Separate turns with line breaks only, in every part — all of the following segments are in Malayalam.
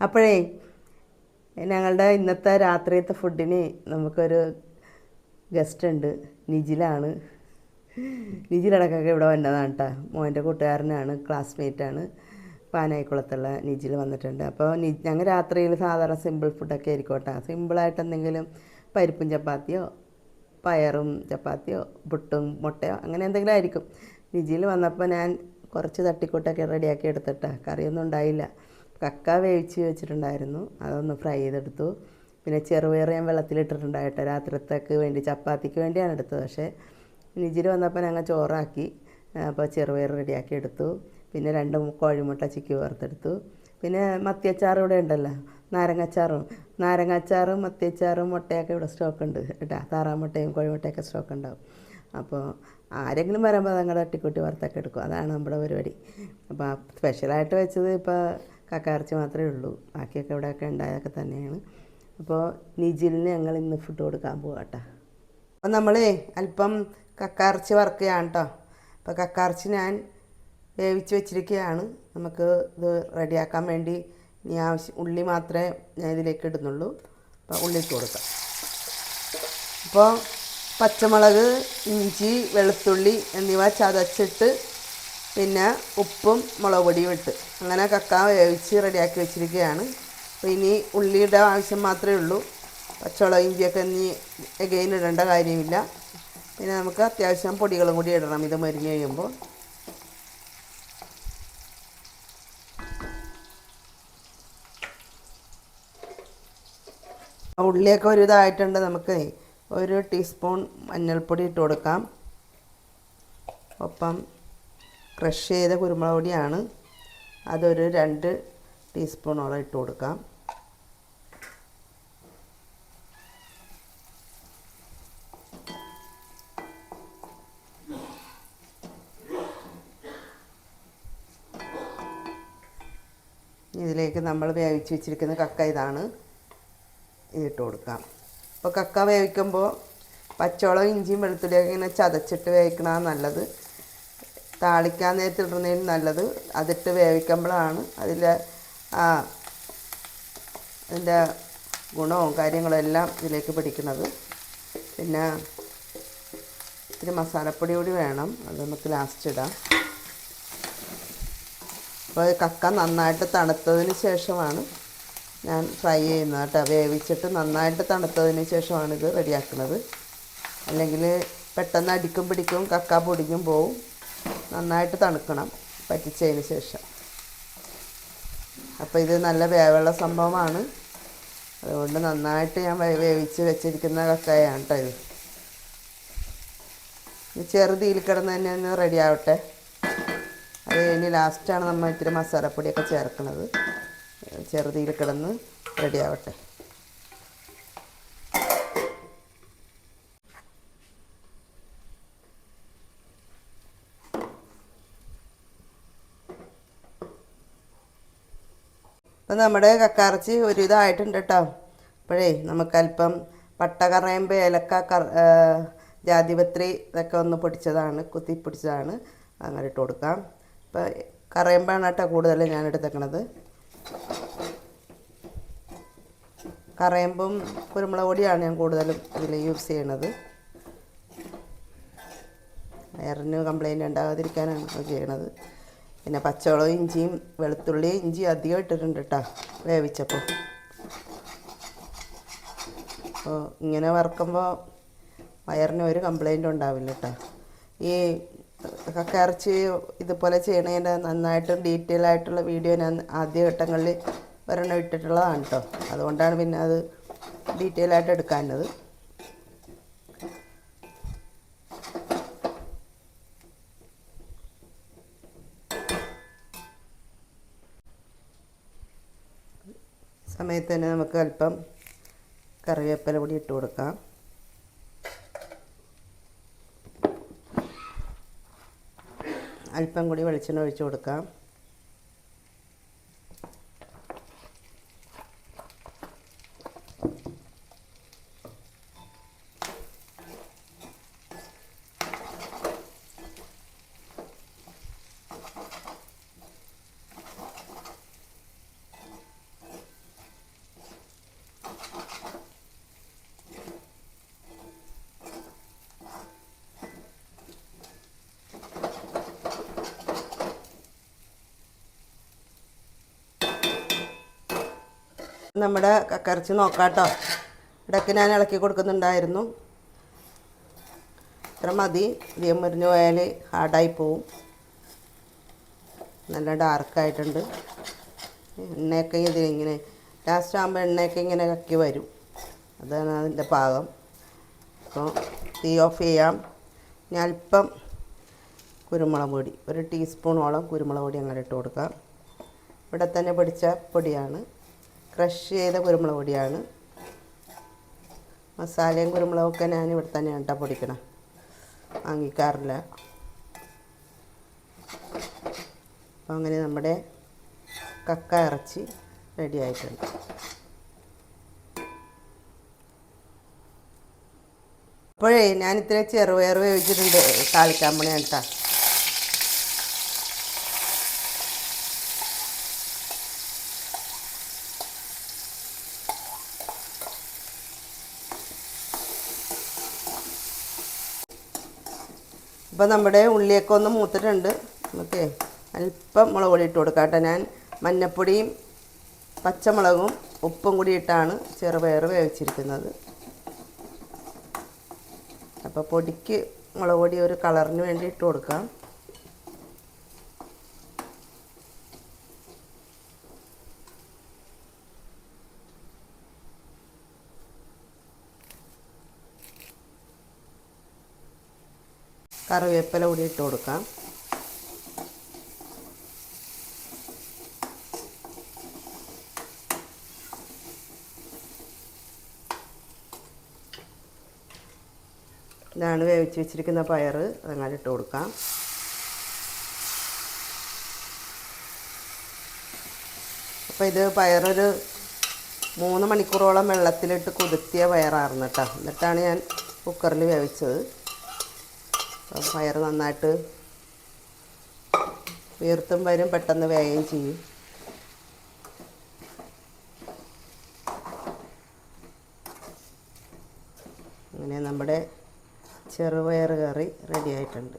അപ്പോഴേ ഞങ്ങളുടെ ഇന്നത്തെ രാത്രിയത്തെ ഫുഡിന് നമുക്കൊരു ഗസ്റ്റ് ഉണ്ട്. നിജിലാണ്. നിജിലടക്കൊക്കെ ഇവിടെ വന്നതാണ് കേട്ടോ മോന്റെ കൂട്ടുകാരനാണ് ക്ലാസ്മേറ്റാണ് പാനായിക്കുളത്തുള്ള നിജിൽ വന്നിട്ടുണ്ട്. അപ്പോൾ നി ഞങ്ങൾ രാത്രിയിൽ സാധാരണ സിമ്പിൾ ഫുഡൊക്കെ ആയിരിക്കും കേട്ടോ സിമ്പിളായിട്ട് എന്തെങ്കിലും പരിപ്പും ചപ്പാത്തിയോ പയറും ചപ്പാത്തിയോ പുട്ടും മുട്ടയോ അങ്ങനെ എന്തെങ്കിലും ആയിരിക്കും. നിജിയിൽ വന്നപ്പോൾ ഞാൻ കുറച്ച് തട്ടിക്കൂട്ടൊക്കെ റെഡിയാക്കി എടുത്തിട്ടാണ് കറിയൊന്നും ഉണ്ടായില്ല. കക്ക വേവിച്ച് വെച്ചിട്ടുണ്ടായിരുന്നു. അതൊന്ന് ഫ്രൈ ചെയ്തെടുത്തു. പിന്നെ ചെറുപയർ ഞാൻ വെള്ളത്തിലിട്ടിട്ടുണ്ടായിട്ട് രാത്രിത്തേക്ക് വേണ്ടി ചപ്പാത്തിക്ക് വേണ്ടിയാണ് എടുത്തത്. പക്ഷേ നിജിര് വന്നപ്പോൾ ഞങ്ങൾ ചോറാക്കി അപ്പോൾ ചെറുപയർ റെഡിയാക്കി എടുത്തു. പിന്നെ രണ്ട് കോഴിമുട്ട ചിക്കി വറുത്തെടുത്തു. പിന്നെ മത്തിയച്ചാർ ഇവിടെ ഉണ്ടല്ലോ നാരങ്ങച്ചാറും. നാരങ്ങാച്ചാറും മത്തിയച്ചാറും മുട്ടയൊക്കെ ഇവിടെ സ്റ്റോക്ക് ഉണ്ട് കേട്ടോ. താറാമുട്ടയും കോഴിമുട്ടയൊക്കെ സ്റ്റോക്ക് ഉണ്ടാവും. അപ്പോൾ ആരെങ്കിലും വരുമ്പോൾ അതങ്ങടെ തട്ടിക്കൂട്ടി വറുത്തൊക്കെ എടുക്കും. അതാണ് നമ്മുടെ പരിപാടി. അപ്പോൾ സ്പെഷ്യലായിട്ട് വെച്ചത് ഇപ്പോൾ കക്കയിറച്ചി മാത്രമേ ഉള്ളൂ. ബാക്കിയൊക്കെ ഇവിടെയൊക്കെ ഉണ്ടായതൊക്കെ തന്നെയാണ്. അപ്പോൾ നിജിലിന് ഞങ്ങൾ ഇന്ന് ഫുഡ് കൊടുക്കാൻ പോകാം കേട്ടോ അപ്പം നമ്മൾ അല്പം കക്കയിറച്ചി വറുക്കുകയാണ് കേട്ടോ അപ്പോൾ കക്കയിറച്ചി ഞാൻ വേവിച്ച് വെച്ചിരിക്കുകയാണ് നമുക്ക് ഇത് റെഡിയാക്കാൻ വേണ്ടി ഇനി ആവശ്യം ഉള്ളി മാത്രമേ ഞാൻ ഇതിലേക്ക് ഇടുന്നുള്ളൂ. അപ്പോൾ ഉള്ളിക്ക് കൊടുക്കാം. അപ്പോൾ പച്ചമുളക് ഇഞ്ചി വെളുത്തുള്ളി എന്നിവ ചതച്ചിട്ട് പിന്നെ ഉപ്പും മുളക് പൊടിയും ഇട്ട്. അങ്ങനെ കക്ക വേവിച്ച് റെഡിയാക്കി വെച്ചിരിക്കുകയാണ്. അപ്പോൾ ഇനി ഉള്ളിയുടെ ആവശ്യം മാത്രമേ ഉള്ളൂ. പച്ചമുളക് ഇഞ്ചിയൊക്കെ ഇനി എഗെയിൻ ഇടേണ്ട കാര്യമില്ല. പിന്നെ നമുക്ക് അത്യാവശ്യം പൊടികളും കൂടി ഇടണം. ഇത് മരിഞ്ഞ് കഴിയുമ്പോൾ. ഉള്ളിയൊക്കെ ഒരു ഇതായിട്ടുണ്ട് നമുക്ക് ഒരു ടീസ്പൂൺ മഞ്ഞൾപ്പൊടി ഇട്ട് കൊടുക്കാം. ഒപ്പം ക്രഷ് ചെയ്ത കുരുമുളക് പൊടിയാണ് അതൊരു രണ്ട് ടീസ്പൂണോളം ഇട്ട് കൊടുക്കാം. ഇതിലേക്ക് നമ്മൾ വേവിച്ച് വെച്ചിരിക്കുന്ന കക്ക ഇതാണ്. ഇതിട്ട് കൊടുക്കാം. അപ്പോൾ കക്ക വേവിക്കുമ്പോൾ പച്ചവളം ഇഞ്ചിയും വെളുത്തുള്ളിയൊക്കെ ഇങ്ങനെ ചതച്ചിട്ട് വേവിക്കണതാണ് നല്ലത്. താളിക്കാൻ നേരത്തെ ഇടുന്നതിന് നല്ലത് അതിട്ട് വേവിക്കുമ്പോഴാണ് അതിന്റെ ആ അതിന്റെ ഗുണവും കാര്യങ്ങളും എല്ലാം ഇതിലേക്ക് പിടിക്കുന്നത്. പിന്നെ ഇത്തിരി മസാലപ്പൊടി കൂടി വേണം അത് നമുക്ക് ലാസ്റ്റ് ഇടാം. അപ്പോൾ കക്ക നന്നായിട്ട് തണുത്തതിന് ശേഷമാണ് ഞാൻ ഫ്രൈ ചെയ്യുന്നത് കേട്ടോ. വേവിച്ചിട്ട് നന്നായിട്ട് തണുത്തതിന് ശേഷമാണ് ഇത് റെഡിയാക്കുന്നത് അല്ലെങ്കിൽ പെട്ടെന്ന് അടിക്കും പിടിക്കും കക്ക പൊടിഞ്ഞും പോവും. നന്നായിട്ട് തണുക്കണം പറ്റിച്ചതിന് ശേഷം. അപ്പോൾ ഇത് നല്ല വേവുള്ള സംഭവമാണ്. അതുകൊണ്ട് നന്നായിട്ട് ഞാൻ വേവിച്ച് വെച്ചിരിക്കുന്ന കക്കയാണ് കേട്ടോ ഇത്. ചെറുതീയിൽ കിടന്ന് തന്നെ ഒന്ന് റെഡി ആവട്ടെ. അത് കഴിഞ്ഞ് ലാസ്റ്റാണ് നമ്മൾ ഇത്തിരി മസാലപ്പൊടിയൊക്കെ ചേർക്കുന്നത്. ചെറുതീൽ കിടന്ന് റെഡി ആവട്ടെ. അപ്പം നമ്മുടെ കക്കാറച്ചി ഒരു കേട്ടോ അപ്പോഴേ നമുക്കല്പം പട്ട കറയുമ്പോൾ ഏലക്ക കർ ജാതിപത്രി ഇതൊക്കെ ഒന്ന് പൊടിച്ചതാണ് കുത്തി പൊടിച്ചതാണ്. അങ്ങനെ ഇട്ട് കൊടുക്കാം. ഇപ്പം കറയുമ്പോഴാണ് കേട്ടോ കൂടുതൽ ഞാൻ എടുത്തേക്കണത്. കറയുമ്പം കുരുമുളക് പൊടിയാണ് ഞാൻ കൂടുതലും ഇതിൽ യൂസ് ചെയ്യണത്. വയറിന് കംപ്ലൈന്റ് ഉണ്ടാകാതിരിക്കാനാണ് ചെയ്യണത്. പിന്നെ പച്ചവളവും ഇഞ്ചിയും വെളുത്തുള്ളി ഇഞ്ചി അധികം ഇട്ടിട്ടുണ്ട് കേട്ടോ വേവിച്ചപ്പോൾ അപ്പോൾ ഇങ്ങനെ വറുക്കുമ്പോൾ വയറിന് ഒരു കംപ്ലൈന്റും ഉണ്ടാവില്ല കേട്ടോ ഈ കക്കയിറച്ചി ഇതുപോലെ ചെയ്യണതിന്റെ നന്നായിട്ട് ഡീറ്റെയിൽ ആയിട്ടുള്ള വീഡിയോ ഞാൻ ആദ്യ ഘട്ടങ്ങളിൽ ഒരെണ്ണം ഇട്ടിട്ടുള്ളതാണ് കേട്ടോ അതുകൊണ്ടാണ് പിന്നെ അത് ഡീറ്റെയിൽ ആയിട്ട് എടുക്കാനത് സമയത്ത് തന്നെ നമുക്ക് അല്പം കറിവേപ്പില കൂടി ഇട്ട് കൊടുക്കാം. അല്പം കൂടി വെളിച്ചെണ്ണ ഒഴിച്ച് കൊടുക്കാം. നമ്മുടെ കക്കറച്ചി നോക്കാട്ടോ. ഇടയ്ക്ക് ഞാൻ ഇളക്കി കൊടുക്കുന്നുണ്ടായിരുന്നു. ഇത്ര മതി. ഇതേ മുരിഞ്ഞ് പോയാൽ ഹാർഡായി പോവും. നല്ല ഡാർക്കായിട്ടുണ്ട് എണ്ണയൊക്കെ ഇതിലിങ്ങനെ ലാസ്റ്റ് ആകുമ്പോൾ എണ്ണയൊക്കെ ഇങ്ങനെ കക്കി വരും. അതാണ് അതിന്റെ പാകം. അപ്പോൾ തീ ഓഫ് ചെയ്യാം. ഞാൻ അല്പം കുരുമുളക് പൊടി. ഒരു ടീസ്പൂണോളം കുരുമുളക് പൊടി അങ്ങനെ ഇട്ട് കൊടുക്കാം. ഇവിടെ തന്നെ പൊടിച്ച പൊടിയാണ്. ക്രഷ് ചെയ്ത കുരുമുളക് പൊടിയാണ് മസാലയും കുരുമുളകൊക്കെ ഞാൻ ഇവിടെ തന്നെയാണ് കേട്ടോ പൊടിക്കണം. വാങ്ങിക്കാറില്ല. അപ്പോൾ അങ്ങനെ നമ്മുടെ കക്ക ഇറച്ചി റെഡി ആയിട്ടുണ്ട് അപ്പോഴേ ഞാൻ ഇത്ര ചെറുപയർ വേവിച്ചിട്ടുണ്ട് താളിക്കാൻ കേട്ടോ. ഇപ്പം നമ്മുടെ ഉള്ളിയൊക്കെ ഒന്ന് മൂത്തിട്ടുണ്ട്. നമുക്ക് അല്പം മുളക് പൊടി ഇട്ട് കൊടുക്കാം ഞാൻ. മഞ്ഞപ്പൊടിയും പച്ചമുളകും ഉപ്പും കൂടി ഇട്ടാണ് ചെറുപയർ വേവിച്ചിരിക്കുന്നത്. അപ്പോൾ പൊടിക്ക് മുളക് പൊടി ഒരു കളറിന് വേണ്ടി ഇട്ട് കൊടുക്കാം. കറിവേപ്പില കൂടി ഇട്ട് കൊടുക്കാം. ഇതാണ് വേവിച്ച് വെച്ചിരിക്കുന്ന പയർ. അതങ്ങനെ ഇട്ട് കൊടുക്കാം. അപ്പോൾ ഇത് പയറൊരു മൂന്ന് മണിക്കൂറോളം വെള്ളത്തിലിട്ട് കുതിർത്തിയ പയറായിരുന്നു കേട്ടോ. എന്നിട്ടാണ് ഞാൻ കുക്കറിൽ വേവിച്ചത്. പയർ നന്നായിട്ട് വീർത്തും വരും പെട്ടെന്ന് വേഗം ചെയ്യും. അങ്ങനെ നമ്മുടെ ചെറുപയർ കറി റെഡി ആയിട്ടുണ്ട്.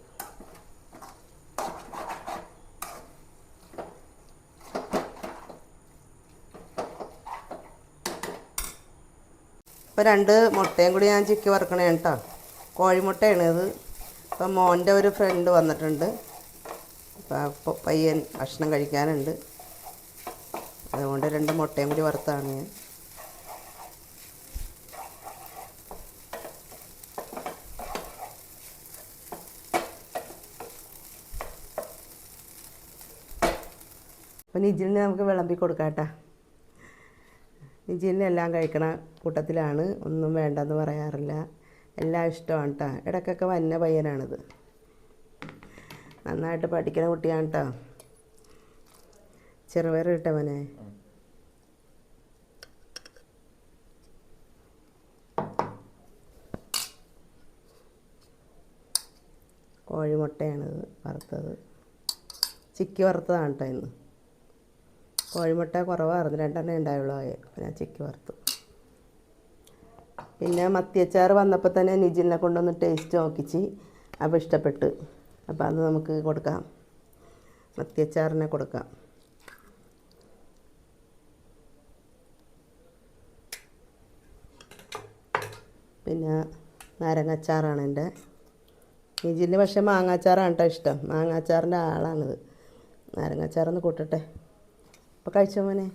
ഇപ്പോൾ രണ്ട് മുട്ടയും കൂടി ഞാൻ ചിക്കി വറുക്കണേ കേട്ടോ കോഴിമുട്ടയാണ് ഇത്. ഇപ്പം മോന്റെ ഒരു ഫ്രണ്ട് വന്നിട്ടുണ്ട്. അപ്പോൾ പയ്യൻ ഭക്ഷണം കഴിക്കാനുണ്ട്. അതുകൊണ്ട് രണ്ട് മുട്ടയും കൂടി വറുത്താണ് ഞാൻ. അപ്പം നിജിലിന് നമുക്ക് വിളമ്പി കൊടുക്കാട്ടാ. നിജിലിനെല്ലാം കഴിക്കണ കൂട്ടത്തിലാണ്. ഒന്നും വേണ്ടെന്ന് പറയാറില്ല. എല്ലാം ഇഷ്ടമാണ് കേട്ടോ ഇടയ്ക്കൊക്കെ വന്ന പയ്യനാണിത്. നന്നായിട്ട് പഠിക്കുന്ന കുട്ടിയാണ് കേട്ടോ ചെറുപയർ കിട്ടവനെ കോഴിമുട്ടയാണിത് വറുത്തത്. ചിക്കി വറുത്തതാണ് കേട്ടോ ഇന്ന്. കോഴിമുട്ട കുറവായിരുന്നു. രണ്ടെണ്ണേ ഉണ്ടായുള്ളൂ ഞാൻ ചിക്കി വറുത്തു. പിന്നെ മത്തിയച്ചാർ വന്നപ്പോൾ തന്നെ നിജിനെ കൊണ്ടൊന്ന് ടേസ്റ്റ് നോക്കിച്ച്. അപ്പോൾ ഇഷ്ടപ്പെട്ട്. അപ്പോൾ അത് നമുക്ക് കൊടുക്കാം. മത്തിയച്ചാറിനെ കൊടുക്കാം. പിന്നെ നാരങ്ങാച്ചാറാണ് എന്റെ. നിജിന് പക്ഷേ മാങ്ങാച്ചാറാണ് കേട്ടോ ഇഷ്ടം. മാങ്ങാച്ചാറിന്റെ ആളാണിത്. നാരങ്ങാച്ചാറൊന്ന് കൂട്ടട്ടെ. അപ്പോൾ കഴിച്ചോ മോനെ?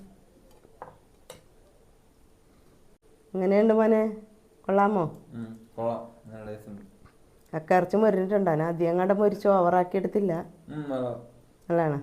എങ്ങനെയുണ്ട് മോനെ? കൊള്ളാമോ?
ഉം, കൊള്ളാം. നല്ല taste ഉണ്ട്.
കക്കറച്ചി മുരിഞ്ഞിട്ടുണ്ടോ ഞാൻ അധികം കണ്ട മരിച്ചോ ഓവറാക്കി എടുത്തില്ല നല്ലതാണ്.